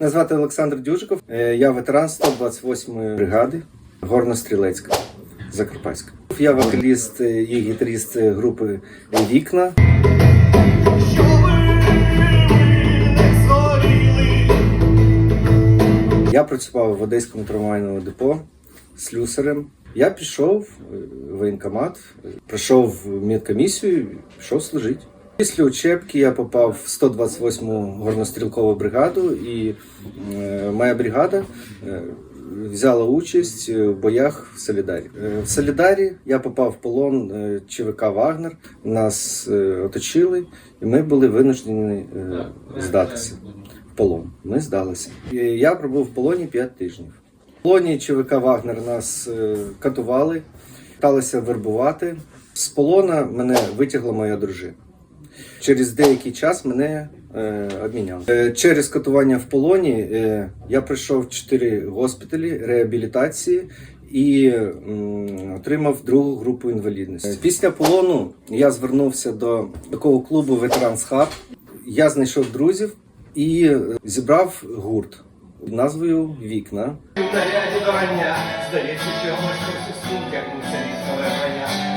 Мене звати Олександр Дюжиков. Е, Я ветеран 128-ї бригади Горно-Стрілецька Закарпатська. Я вокаліст і гітаріст групи Вікна. Я працював в Одеському трамвайному депо слюсарем. Я пішов в воєнкомат, пройшов медкомісію, пішов служити. Після учебки я попав в 128-му горнострілкову бригаду, і е, моя бригада е, взяла участь в боях в Солідарі. Е, В Солідарі я попав в полон е, ЧВК Вагнер. Нас е, оточили, і ми були винуждені е, здатися в полон. Ми здалися. І Я пробув в полоні 5 тижнів. В полоні ЧВК Вагнер нас е, катували, питалися вербувати. З полона мене витягла моя дружина. Через деякий час мене е, обміняли. Е, через катування в полоні е, я пройшов 4 госпіталі реабілітації і м, отримав другу групу інвалідності. Після полону я звернувся до такого клубу Ветеранс Хаб. Я знайшов друзів і е, зібрав гурт назвою Вікна.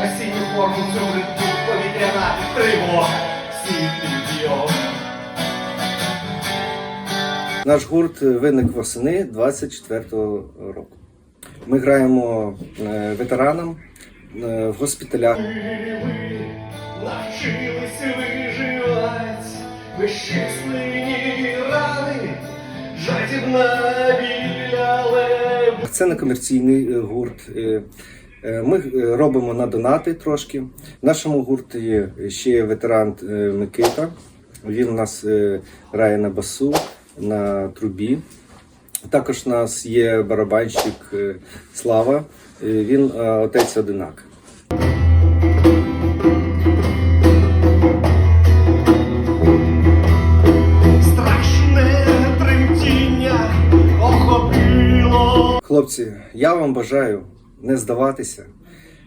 Осінню форму цю повітряна тривога, Наш гурт виник восени 24-го року. Ми граємо е, ветеранам е, в госпіталях. Навчилися виживати, безчисленні рани, жадібна але Це не комерційний е, гурт. Ми робимо на донати трошки. В нашому гурті ще ветеран Микита. Він у нас грає на басу, на трубі. Також у нас є барабанщик е, Слава. Е, Він е, отець одинак. Хлопці, я вам бажаю не здаватися,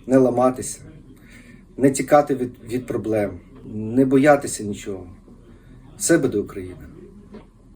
не ламатися, не тікати від, від проблем, не боятися нічого. Все буде Україна.